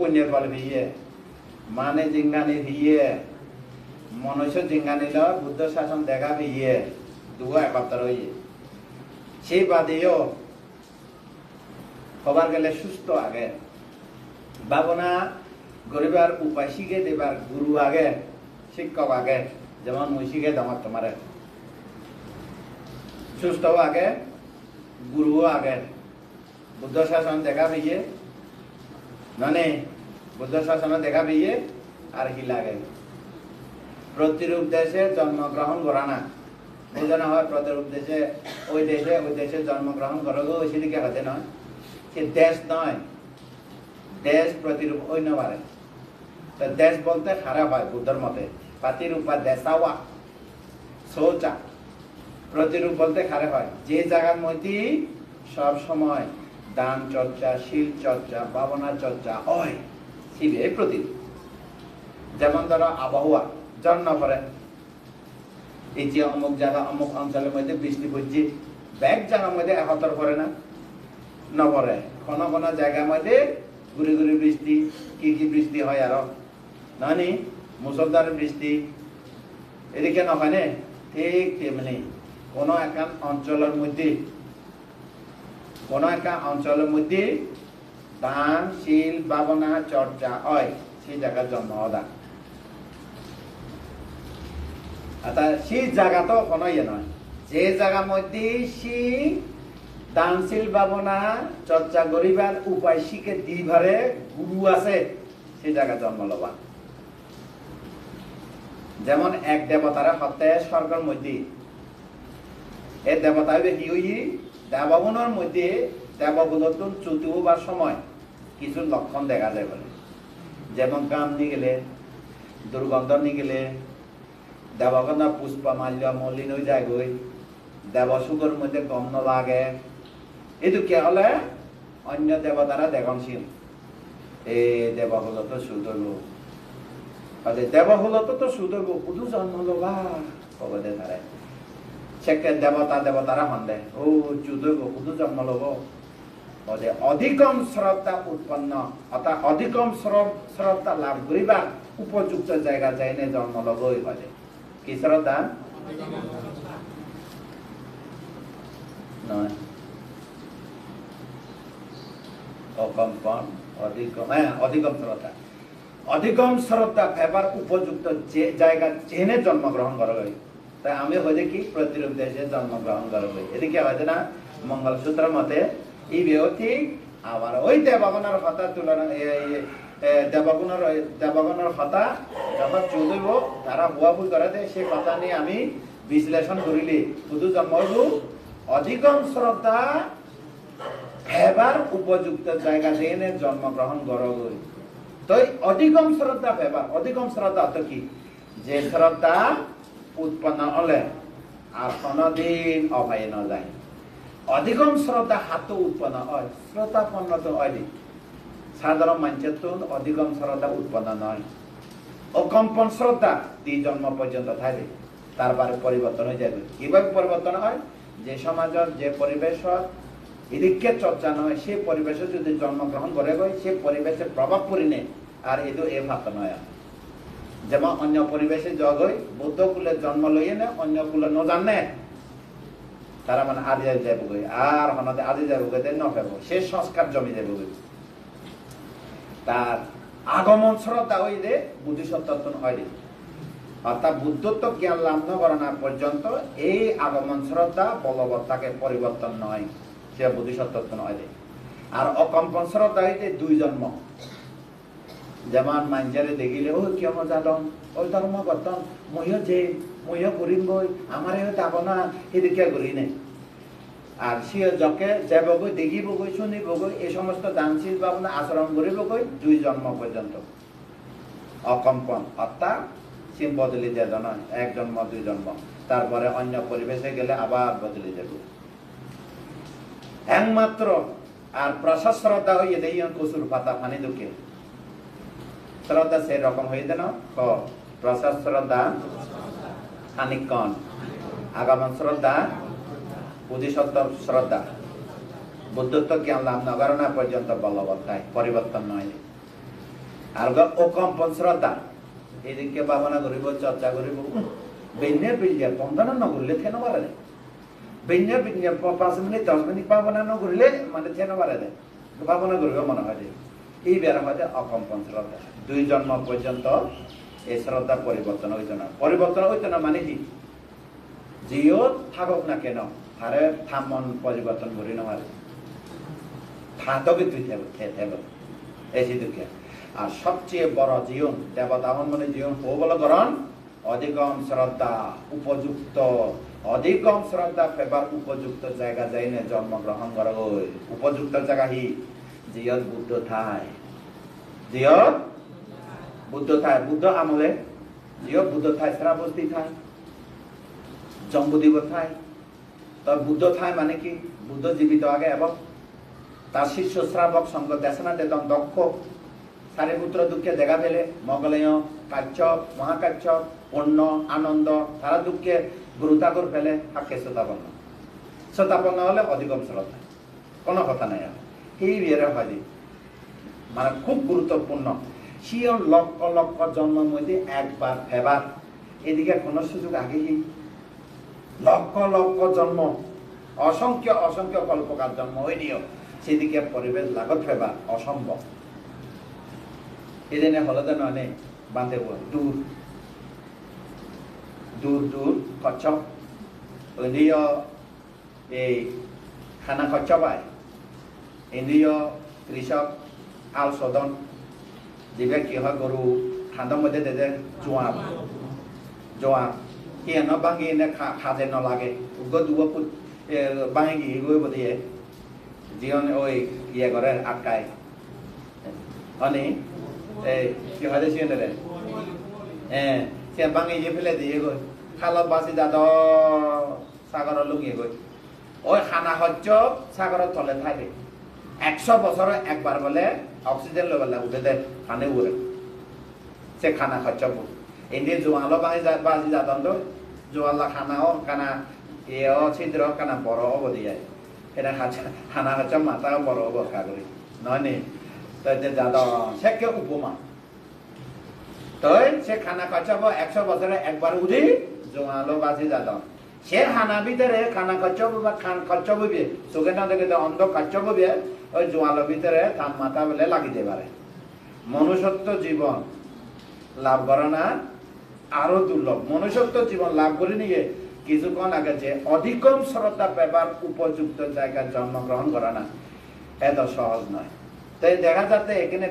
পুণ্যের ফল ভিয়ে মানে জিঙ্গানি ভিয়ে মনুষ্য জিঙ্গানিল বুদ্ধ শাসন দেখা ভিয়ে দুগো একত্র হইয়ে। সেই বাদেও হবার গেলে সুস্থ আগে। ভাবনা গরিবার উপায় শিখে দেবার গুরু আগে, শিক্ষক আগে, যেমন মুই শিখে দামার তোমারে। সুস্থ আগে, গুরুও আগে। বুদ্ধ শাসন দেখা ভিয়ে মানে বুদ্ধ শাসন দেখা পেয়ে আর কি লাগে প্রতিরূপ দেশে জন্মগ্রহণ করা না বোঝানো হয় প্রতিরূপ দেশে ওই দেশে ওই দেশে জন্মগ্রহণ করো গো সেদিকে হতে নয় সে দেশ নয় দেশ প্রতিরূপ ওই পারে তো দেশ বলতে খারাপ হয় বুদ্ধর মতে পাতিরূপা দেশাওয়া শৌচা প্রতিরূপ বলতে খারাপ হয় যে জায়গার মধ্যে সব সময় দান, চর্চা, শিল চর্চা, ভাবনা চর্চা, হয়। শিবে প্রতি যেমন ধরো আবহাওয়া জন্ম করে এই যে অমুক জায়গা, অমুক অঞ্চলের মধ্যে বৃষ্টি পড়ছে, ব্যাগ জায়গার মধ্যে একতর করে না, ন পড়ে। কোন কোন জায়গার মধ্যে ঘুরে ঘুরে বৃষ্টি, কি কি বৃষ্টি হয় আরও। নানি মুসলধার বৃষ্টি। এদিকে নহয় নে, ঠিক তেমনি। কোনো একান অঞ্চলের মধ্যে কোন একটা অঞ্চলের মধ্যে দান, শিল ভাবনা চর্চা হয় সেই জায়গার জন্ম দান। অর্থাৎ সেই জায়গা তো কোনো ইয়ে নয় যে জায়গার মধ্যে সি দানশীল ভাবনা চর্চা করিবার উপায় শিখে দিবারে গুরু আছে, সেই জায়গা জন্ম লবা। যেমন এক দেবতারা হত্যা স্বর্গের মধ্যে। এই দেবতা কি হই দেবগুণের মধ্যে দেবগুণত্ব চ্যুতি হবার সময় কিছু লক্ষণ দেখা যায় বলে। যেমন কাম নিয়ে গেলে, দুর্গন্ধ নিয়ে গেলে দেবগন্ধ পুষ্প মাল্য মলিন হয়ে যায় গই দেবসুগর মধ্যে গন্ধ লাগে এইটো কে হলে? অন্য দেবতারা দেখনশীল। এই দেবহুলত সুদর্গ দেবহুলত সুদর্গ কুদু জন্ম লবা কব দে সেকে দেবতা দেবতারা মন্দে ও চুদর্গ কুদু জন্ম লব। ওদের অধিকম শ্রদ্ধা উৎপন্ন। অর্থাৎ অধিকম শ্রদ্ধা লাভ করিবা উপযুক্ত জায়গা যাইনে জন্ম লবই হয় কি শ্রদ্ধা? হ্যাঁ অধিকম শ্রদ্ধা। অধিকম শ্রদ্ধা উপযুক্ত জায়গা জেনে জন্মগ্রহণ করা হয় তাই আমি হয়ে কি প্রতিরূপ দেশে জন্মগ্রহণ করা হয় এদিকে হয়তো না? মঙ্গলসূত্র মতে এই ঠিক আবার ওই দেবগণের কথা তুলনা দেবগুণের দেবগণের কথা যখন চৌধব তারা বুয়া ভুল করে দেয় সেই কথা নিয়ে আমি বিশ্লেষণ করিলি। শুধু জন্মরু অধিকম শ্রদ্ধা হেবার উপযুক্ত জায়গা জেনে জন্মগ্রহণ করবই তো অধিকম শ্রদ্ধা পেবার অধিকম শ্রদ্ধা তো কি? যে শ্রদ্ধা উৎপন্ন হলে আর কোনদিন অভাই ন যায় অধিকম শ্রদ্ধা হাত উৎপন্ন হয় শ্রদ্ধাপন্ন তো হয় সাধারণ মানুষের তো অধিকম শ্রদ্ধা উৎপন্ন নয় অকম্পন শ্রদ্ধা দুই জন্ম পর্যন্ত থাকে। তারপরে পরিবর্তন হয়ে যাবে কীভাবে পরিবর্তন হয়? যে সমাজের যে পরিবেশ এদিকে চর্চা নয় সে পরিবেশে যদি জন্মগ্রহণ করে গই সে পরিবেশের প্রভাব পড়িনে আর এদো এ ভাত নয় যেমন অন্য পরিবেশে জগই বৌদ্ধ কুলে জন্ম লইয়ে নে, অন্য কুলে ন জানে তারা মানে আদি যাব গই আর হনতে আদি যাব গই ন ফেরবো সে সংস্কার জমি যাব গই তার আগমন শ্রদ্ধা হইলে বুদ্ধিসত্তন হয় অর্থাৎ বুদ্ধত্ব জ্ঞান লাভ না পর্যন্ত এই আগমন শ্রদ্ধা বলবত্তাকে পরিবর্তন নয়, সে বুদ্ধি বুদ্ধিসত্তত্ব নয় আর অকম্পন শ্রদ্ধা হইতে দুই জন্ম। যেমন মাঞ্জারে দেখিলে ও কিয় মজাদন ওই ধর্ম গতন মইও যে, মইও করিম বই আমার যাব না এদিকে করি নেই। আর সে যকে যাবগৈ, দেখিবগৈ, শুনিবগৈ, এই সমস্ত দানশীল ভাবনা আচরণ করিবগৈ দুই জন্ম পর্যন্ত অকম্পন অর্থাৎ সিম বদলি যায় নয় এক জন্ম, দুই জন্ম। তারপরে অন্য পরিবেশে গেলে আবার বদলি যাব। একমাত্র আর প্রসাদ শ্রদ্ধা হইয়ে দেই কসুর পাতা পানি দুঃখে শ্রদ্ধা সেই রকম হয়ে দেন প্রসাদ শ্রদ্ধা খানিকন আগমন শ্রদ্ধা বুদ্ধিসত্ব শ্রদ্ধা। বুদ্ধত্ব জ্ঞান লাভ নগরণা পর্যন্ত বলবৎ পরিবর্তন নয়। আর গো অকম্পন শ্রদ্ধা। এদিকে ভাবনা করিব, চর্চা করিব। বেন্যে বিল্ডিয়ার বন্ধনা নকরিলে থেন দেয় বেন্যে বিল্ডিয়ার পাঁচ মিনিট, দশ মিনিট ভাবনা নকরিলে মানে থেন দেয় ভাবনা করিব মনে হয় এই বেড়া যে অকম্পন শ্রদ্ধা দুই জন্ম পর্যন্ত এই শ্রদ্ধা পরিবর্তন হইত না। পরিবর্তন হইত না মানে কি? জিও থাকক না কেন, তারে থামন পরিবর্তন করি নহারে থাকবে তুই থেব এই দুঃখে। আর সবচেয়ে বড় জীবন দেবতা মানে জীবন গ্রহণ অধিকম শ্রদ্ধা উপযুক্ত, অধিকম শ্রদ্ধা পেবার উপযুক্ত জায়গা যাইনে জন্মগ্রহণ করা উপযুক্ত জায়গা হি? জিয়ত বুদ্ধ ঠাই জিয়ত বুদ্ধ ঠাই বুদ্ধ আমলে জিয়ত বুদ্ধ ঠাই শ্রাবস্তি ঠাই জম্বুদ্বীপ ঠাই তো বুদ্ধ ঠাই মানে কি বুদ্ধ জীবিত আগে এবং তার শিষ্য শ্রাবক সঙ্গ দেশনা দেদম দক্ষ সারিপুত্র দুঃখে দেখা পেলে মগলেয় কাশ্যপ মহাকাশ্যপ পূর্ণ আনন্দ তারা দুঃখে গুরুতাগর পেলে হাকে শ্রোতাপন্ন শ্রোতাপন্ন হলে অধিকম শ্রদ্ধা কোনো কথা নাই আর বিয়ের হয় মানে খুব গুরুত্বপূর্ণ। সিও লক্ষ লক্ষ জন্মের মধ্যে একবার এবার এদিকে কোনো সুযোগ আগেই লক্ষ লক্ষ জন্ম অসংখ্য অসংখ্য কল্পকার জন্ম হয়নিও। সেদিকে পরিবেশ লাগত ফেবা, অসম্ভব। এদিনে হলদে নয় বাঁধে দূর। দূর দূর, কচ্ছপ। এই খানা কচ্ছপায় ইন্দ্রিয় কৃষক, আল সদন, যিবিলাক কি হয় গৰু ঠাণ্ডাৰ মধ্যে দে জোঁৱা জোঁৱা সি এনে বাঙি এনে খা খাজে নালাগে। গৈ দুব ফুট বাঙি গৈ দিয়ে যিহনে ওই ইয়ে করে আটকায়। অনি কি হয় নেলে হ্যাঁ সে বাঙি ইয়ে ফেলে দিয়ে গই খালত বাসি যাদ সাগর লুকিয়ে গই ওই খানা হচ্ছ সাগরের তলে থাকে। একশো বছর একবার বলে অক্সিজেন লেভেল উঠে দেয় খানে উড়ে সে খানা খরচ এনে জোয়ালো বাঙি বাজি যাতন তো জোয়ালা খানাও কানা এও ছিদ্র কানা বড় অবধি যায়। এটা হানা হচ্ছে মাথা বড় বরকা করি নয় তো যে দাদা সে কে উপমা? তো সে খানা খরচাব একশো বছরে একবার উঠি জোয়ালো বাজি দাদা সে হানা ভিতরে খানা খরচাব বা খান খরচাব বিয়ে চোখে না দেখে অন্ধ খরচাব বিয়ে ওই জোয়ালো ভিতরে থাম মাথা বলে লাগিতে পারে মনুষ্যত্ব জীবন লাভ করে না, আরও দুর্লভ। মনুষ্যত্ব জীবন লাভ করে নিয়ে কিছুক্ষণ আগে যে অধিকম শ্রদ্ধা পেবার উপযুক্ত জায়গায় জন্মগ্রহণ করে না, এত সহজ নয়। তাই দেখা যাচ্ছে এখানে